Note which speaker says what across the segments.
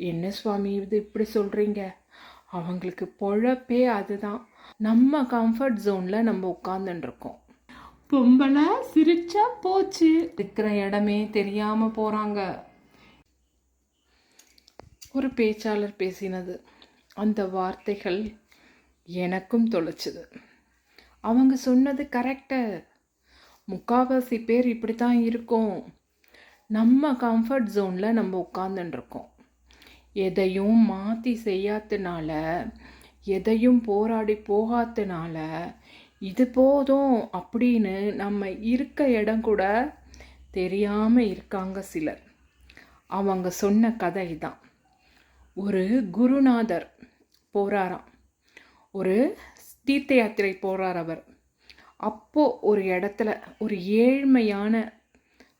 Speaker 1: என்ன சுவாமி இது இப்படி சொல்கிறீங்க அவங்களுக்கு பொழப்பே அதுதான். நம்ம கம்ஃபர்ட் ஜோனில் நம்ம உட்காந்துட்டுருக்கோம் பொம்பளை சிரிச்சா போச்சு. இருக்கிற இடமே தெரியாமல் போகிறாங்க ஒரு பேச்சாளர் பேசினது. அந்த வார்த்தைகள் எனக்கும் தொலைச்சுது. அவங்க சொன்னது கரெக்டு. முக்காவாசி பேர் இப்படி தான் இருக்கும். நம்ம கம்ஃபர்ட் ஜோனில் நம்ம உட்காந்துட்டுருக்கோம் எதையும் மாற்றி செய்யாதனால எதையும் போராடி போகாதனால இது போதும் அப்படின்னு நம்ம இருக்க இடம் கூட தெரியாமல் இருக்காங்க சிலர். அவங்க சொன்ன கதை தான் ஒரு குருநாதர் போறாராம். ஒரு தீர்த்த யாத்திரை போகிறார் அவர். அப்போது ஒரு இடத்துல ஒரு ஏழ்மையான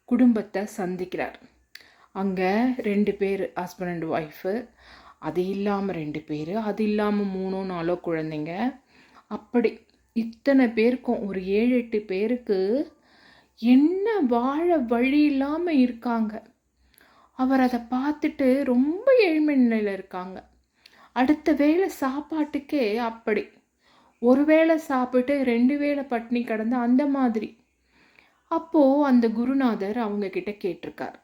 Speaker 1: குடும்பத்தை சந்திக்கிறார். அங்கே ரெண்டு பேர் ஹஸ்பண்ட் அண்ட் ஒய்ஃபு அது இல்லாமல் ரெண்டு பேர் அது இல்லாமல் மூணோ நாலோ குழந்தைங்க. அப்படி இத்தனை பேருக்கும் ஒரு ஏழு எட்டு பேருக்கு என்ன வாழ வழி இல்லாமல் இருக்காங்க. அவர் அதை பார்த்துட்டு ரொம்ப ஏழ்மை நிலையில் இருக்காங்க. அடுத்த வேளை சாப்பாட்டுக்கே அப்படி. ஒரு வேளை சாப்பிட்டு ரெண்டு வேளை பட்னி கடந்து அந்த மாதிரி. அப்போது அந்த குருநாதர் அவங்கக்கிட்ட கேட்டிருக்கார்.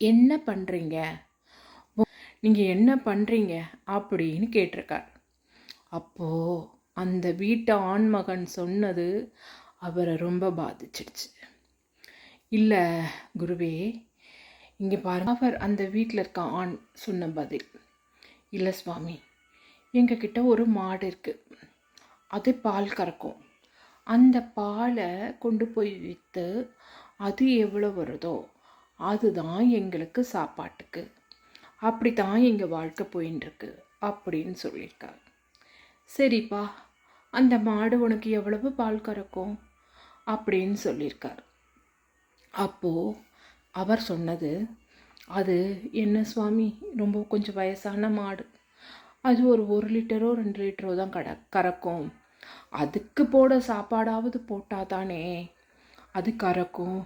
Speaker 1: என்ன பண்ணுறீங்க நீங்கள் என்ன பண்ணுறீங்க அப்படின்னு கேட்டிருக்கார். அப்போது அந்த வீட்டு ஆண்மகன் சொன்னது அவரை ரொம்ப பாதிச்சிடுச்சு. இல்லை குருவே இங்கே பாருங்க. அவர் அந்த வீட்டில் இருக்க ஆண் சொன்ன பதில். இல்லை சுவாமி எங்ககிட்ட ஒரு மாடு இருக்குது அது பால் கறக்கும். அந்த பாலை கொண்டு போய் விற்று அது எவ்வளோ வருதோ அதுதான் எங்களுக்கு சாப்பாட்டுக்கு. அப்படி தான் எங்கள் வாழ்க்கை போயின்னு அப்படின்னு சொல்லியிருக்காரு. சரிப்பா அந்த மாடு உனக்கு எவ்வளவு பால் கறக்கும்? அப்படின்னு சொல்லியிருக்கார். அப்போது அவர் சொன்னது அது என்ன சுவாமி ரொம்ப கொஞ்சம் வயசான மாடு. அது ஒரு ஒரு லிட்டரோ ரெண்டு லிட்டரோ தான் கட கறக்கும். அதுக்கு போட சாப்பாடாவது போட்டால் தானே அது கறக்கும்.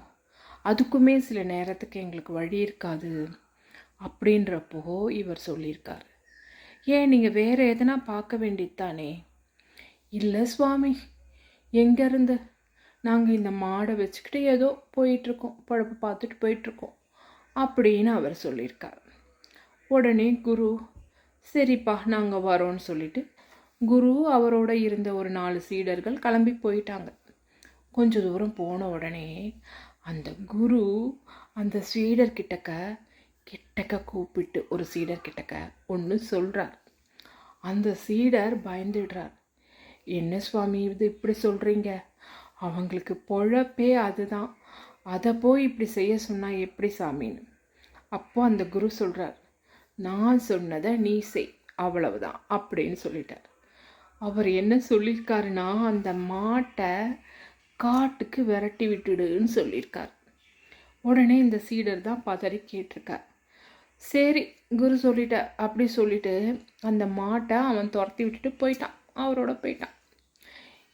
Speaker 1: அதுக்குமே சில நேரத்துக்கு எங்களுக்கு வழி இருக்காது அப்படின்றப்போ இவர் சொல்லியிருக்கார். ஏன் நீங்கள் வேறு எதனா பார்க்க வேண்டியது தானே? இல்லை சுவாமி எங்கேருந்து? நாங்கள் இந்த மாடை வச்சுக்கிட்டு ஏதோ போயிட்டுருக்கோம் பழப்பு பார்த்துட்டு போயிட்டுருக்கோம் அப்படின்னு அவர் சொல்லியிருக்கார். உடனே குரு சரிப்பா நாங்கள் வரோன்னு சொல்லிட்டு குரு அவரோட இருந்த ஒரு நாலு சீடர்கள் கிளம்பி போயிட்டாங்க. கொஞ்ச தூரம் போன உடனே அந்த குரு அந்த சீடர் கிட்டக்க கிட்டக்க கூப்பிட்டு ஒரு சீடர் கிட்டக்க ஒன்று சொல்கிறார் அந்த சீடர் பயந்துடுறார். என்ன சுவாமி இது இப்படி சொல்கிறீங்க அவங்களுக்கு பொழப்பே அதுதான். அதை போய் இப்படி செய்ய சொன்னால் எப்படி சாமின்னு? அப்போ அந்த குரு சொல்கிறார் நான் சொன்னதை நீ செய். அவ்வளவுதான். அப்படின்னு சொல்லிட்டார். அவர் என்ன சொல்லியிருக்காருன்னா அந்த மாட்டை காட்டுக்கு விரட்டி விட்டுடுன்னு சொல்லியிருக்கார். உடனே இந்த சீடர் தான் பதறி கேட்டிருக்கார். சரி குரு சொல்லிட்ட அப்படி சொல்லிட்டு அந்த மாட்டை அவன் துரத்தி விட்டுட்டு போயிட்டான். அவரோட போயிட்டான்.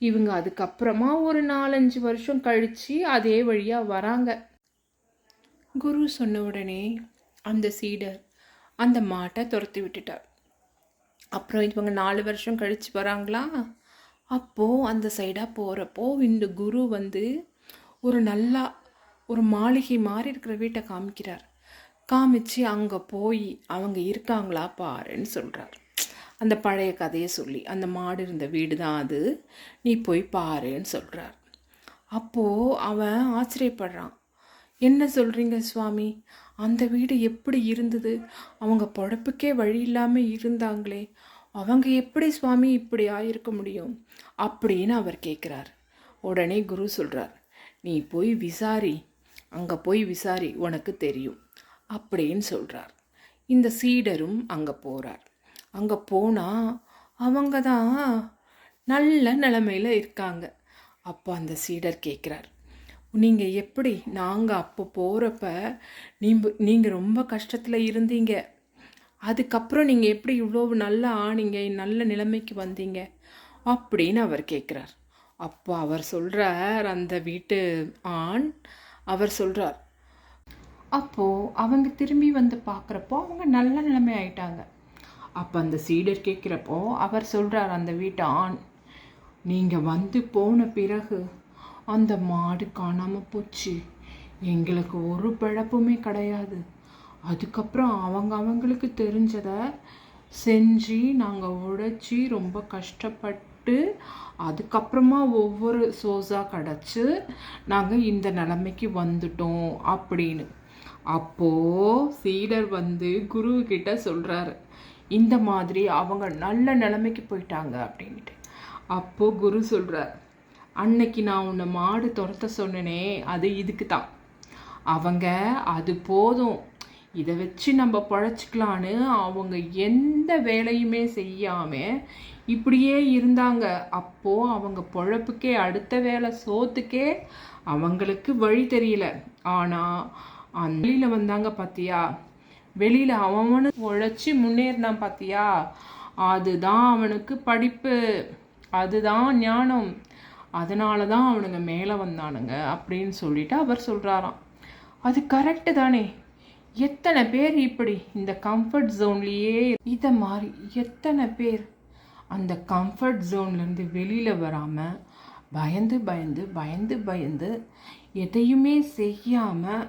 Speaker 1: இவங்க அதுக்கப்புறமா ஒரு நாலஞ்சு வருஷம் கழித்து அதே வழியாக வராங்க. குரு சொன்ன உடனே அந்த சீடர் அந்த மாட்டை துரத்தி விட்டுட்டார். அப்புறம் இவங்க நாலு வருஷம் கழித்து வராங்களா? அப்போது அந்த சைடாக போகிறப்போ இந்த குரு வந்து ஒரு நல்லா ஒரு மாளிகை மாதிரி இருக்கிற வீட்டை காமிக்கிறார். காமிச்சு அங்கே போய் அவங்க இருக்காங்களா பாருன்னு சொல்கிறார் அந்த பழைய கதையை சொல்லி அந்த மாடு இருந்த வீடு தான் அது. நீ போய் பாருன்னு சொல்கிறார் அப்போது அவன் ஆச்சரியப்படுறான். என்ன சொல்கிறீங்க சுவாமி? அந்த வீடு எப்படி இருந்தது? அவங்க பொழப்புக்கே வழி இல்லாமல் இருந்தாங்களே. அவங்க எப்படி சுவாமி இப்படி ஆயிருக்க முடியும் அப்படின்னு அவர் கேட்குறார் உடனே குரு சொல்கிறார் நீ போய் விசாரி அங்கே போய் விசாரி உனக்கு தெரியும் அப்படின்னு சொல்கிறார் இந்த சீடரும் அங்கே போகிறார் அங்கே போனால் அவங்க தான் நல்ல நிலமையில் இருக்காங்க. அப்போ அந்த சீடர் கேட்குறார் நீங்கள் எப்படி நாங்கள் அப்போ போகிறப்ப நீங்கள் ரொம்ப கஷ்டத்தில் இருந்தீங்க. அதுக்கப்புறம் நீங்கள் எப்படி இவ்வளோ நல்லா ஆனீங்க நல்ல நிலைமைக்கு வந்தீங்க அப்படின்னு அவர் கேட்குறார் அப்போ அவர் சொல்கிறார் அந்த வீட்டு ஆண் அவர் சொல்கிறார் அப்போது அவங்க திரும்பி வந்து பார்க்குறப்போ அவங்க நல்ல நிலைமை ஆயிட்டாங்க. அப்போ அந்த சீடர் கேட்குறப்போ அவர் சொல்கிறார் அந்த வீட்டு ஆண் நீங்கள் வந்து போன பிறகு அந்த மாடு காணாமல் போச்சு. எங்களுக்கு ஒரு பிழப்புமே கிடையாது. அதுக்கப்புறம் அவங்க அவங்களுக்கு தெரிஞ்சதை செஞ்சு நாங்கள் உழைச்சி ரொம்ப கஷ்டப்பட்டு அதுக்கப்புறமா ஒவ்வொரு சோஸாக கிடச்சி நாங்கள் இந்த நிலைமைக்கு வந்துட்டோம் அப்படின்னு. அப்போது சீடர் வந்து குரு கிட்ட சொல்கிறாரு இந்த மாதிரி அவங்க நல்ல நிலைமைக்கு போயிட்டாங்க அப்படின்ட்டு. அப்போது குரு சொல்கிறார் அன்னைக்கு நான் உன்னை மாடு துரத்த சொன்னனே அது இதுக்கு தான் அவங்க அது போதும். இதை வச்சு நம்ம பழச்சிக்கலான்னு அவங்க எந்த வேலையுமே செய்யாமல் இப்படியே இருந்தாங்க. அப்போது அவங்க பொழப்புக்கே அடுத்த வேலை சோத்துக்கே அவங்களுக்கு வழி தெரியல. ஆனால் அந்த வெளியில் வந்தாங்க பார்த்தியா வெளியில் அவனு உழைச்சி முன்னேறினான் பார்த்தியா அதுதான் அவனுக்கு படிப்பு. அதுதான் ஞானம். அதனால தான் அவனுங்க மேலே வந்தானுங்க அப்படின்னு சொல்லிட்டு அவர் சொல்கிறாராம் அது கரெக்டு தானே. எத்தனை பேர் இப்படி இந்த கம்ஃபர்ட் ஜோன்லேயே இதை மாதிரி எத்தனை பேர் அந்த கம்ஃபர்ட் ஜோன்லேருந்து வெளியில் வராமல் பயந்து பயந்து பயந்து பயந்து எதையுமே செய்யாமல்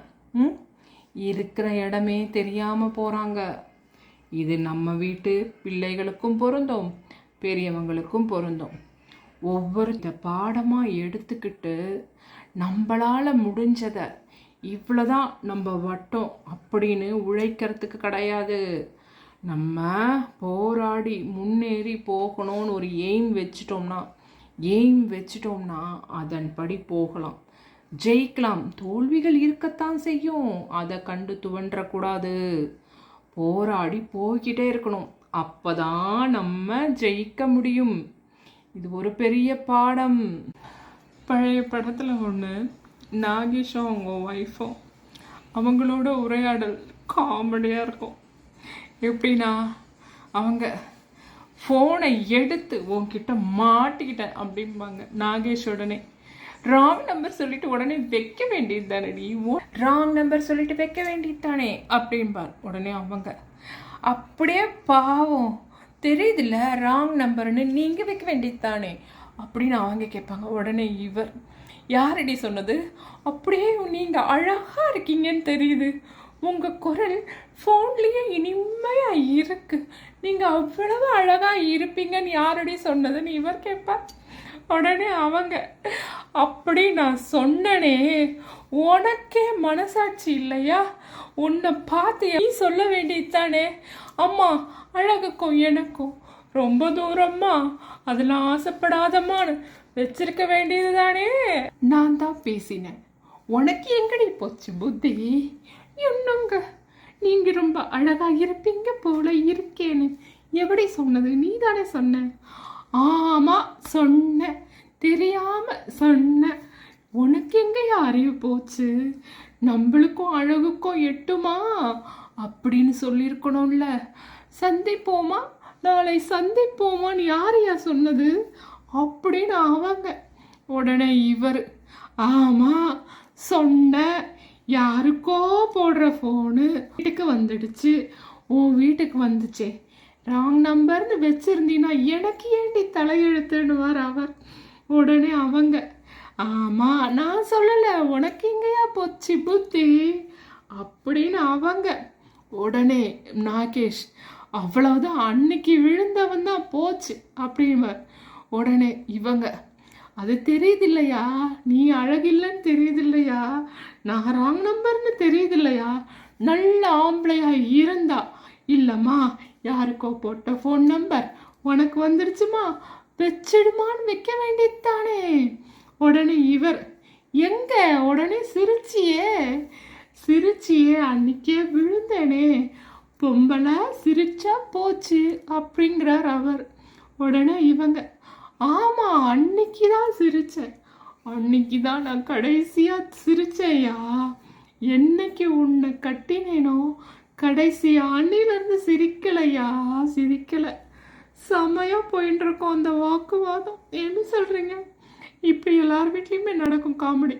Speaker 1: இருக்கிற இடமே தெரியாமல் போகிறாங்க இது நம்ம வீட்டு பிள்ளைகளுக்கும் பொருந்தும் பெரியவங்களுக்கும் பொருந்தும். ஒவ்வொருத்த பாடமாக எடுத்துக்கிட்டு நம்மளால் முடிஞ்சதை இவ்வளோதான் நம்ம வட்டம் அப்படின்னு உழைக்கிறதுக்கு கிடையாது. நம்ம போராடி முன்னேறி போகணும்னு ஒரு எய்ம் வச்சிட்டோம்னா எய்ம் வச்சிட்டோம்னா அதன்படி போகலாம். ஜெயிக்கலாம். தோல்விகள் இருக்கத்தான் செய்யும். அதை கண்டு துவன்றக்கூடாது. போராடி போய்கிட்டே இருக்கணும். அப்பதான் நம்ம ஜெயிக்க முடியும். இது ஒரு பெரிய பாடம். பழைய படத்தில் ஒன்று நாகேஷும் அவங்க ஒய்ஃபும் அவங்களோட உரையாடல் காமெடியாக இருக்கும். எப்படின்னா அவங்க ஃபோனை எடுத்து உன்கிட்ட மாட்டிக்கிட்டேன் அப்படிம்பாங்க நாகேஷ் உடனே. ராங் நம்பர் சொல்லிட்டு உடனே வைக்க வேண்டியது தானே நீ ராங் நம்பர் சொல்லிட்டு வைக்க வேண்டியது தானே அப்படின்பார் உடனே அவங்க. அப்படியே பாவம். தெரியுதுல்ல ராங் நம்பர்னு நீங்கள் வைக்க வேண்டியது தானே அப்படின்னு அவங்க கேட்பாங்க. உடனே இவர் யாரடி சொன்னது? அப்படியே நீங்கள் அழகாக இருக்கீங்கன்னு தெரியுது. உங்கள் குரல் ஃபோன்லேயே இனிமையாக இருக்குது நீங்கள் அவ்வளவு அழகாக இருப்பீங்கன்னு யாரடி சொன்னதுன்னு இவர் கேட்பார் உடனே அவங்க அப்படி நான் சொன்னனே உனக்கே மனசாட்சி இல்லையா? உன்னை பார்த்து நீ சொல்ல வேண்டியதுதானே? அம்மா அழகுக்கும் எனக்கும் ரொம்ப தூரம்மா. அதெல்லாம் ஆசைப்படாதம்மான்னு வச்சிருக்க வேண்டியது தானே நான் தான் பேசினேன். உனக்கு எங்கடி போச்சு புத்தி? என்னங்க? நீங்க ரொம்ப அழகா இருப்பீங்க போல இருக்கேன்னு. எப்படி சொன்னது? நீ தானே சொன்ன. ஆமா சொன்ன. தெரியாம சொன்ன. உனக்கு எங்கேயா அறிவு போச்சு? நம்மளுக்கும் அழகுக்கும் எட்டுமா? அப்படின்னு சொல்லியிருக்கணும்ல. சந்திப்போமா? நாளை சந்திப்போமான்னு யாரையா சொன்னது? அப்படின்னு அவங்க உடனே இவர் ஆமாம் சொன்ன யாருக்கோ போடுற ஃபோனு வீட்டுக்கு வந்துடுச்சு. உன் வீட்டுக்கு வந்துச்சே. ராங் நம்பர்னு வச்சிருந்தீங்கன்னா எனக்கு ஏண்டி தலையெழுத்துன்னுவார் அவர். உடனே அவங்க ஆமாம் நான் சொல்லலை. உனக்கு எங்கேயா போச்சு புத்தி? அப்படின்னு அவங்க உடனே நாகேஷ் அவ்வளவுதான். அன்னைக்கு விழுந்தவன் தான் போச்சு. அப்படின்பார். உடனே இவங்க அது தெரியுது இல்லையா நீ அழகில்லைன்னு தெரியுது இல்லையா நான் ராங் நம்பர்னு தெரியுதில்லையா? நல்ல ஆம்பளையா இருந்தா. இல்லைம்மா யாருக்கோ போட்ட ஃபோன் நம்பர் உனக்கு வந்துருச்சுமா? வச்சிடுமான்னு வைக்க வேண்டியது தானே உடனே இவர் எங்க? உடனே சிரிச்சியே. சிரிச்சியே அன்னைக்கே விழுந்தேனே. பொம்பளை சிரிச்சா போச்சு அப்படிங்கிறார் அவர். உடனே இவங்க ஆமாம் அன்னைக்கு தான் சிரித்தேன் அன்னைக்கு தான் நான் கடைசியாக சிரிச்சேயா என்னைக்கு உன்னை கட்டினேனோ கடைசி அன்னிலேருந்து சிரிக்கலையா? சிரிக்கலை. செமையாக போயின்னு இருக்கோம் அந்த வாக்குவாதம். என்ன சொல்கிறீங்க இப்படி எல்லார் வீட்லேயுமே நடக்கும் காமெடி.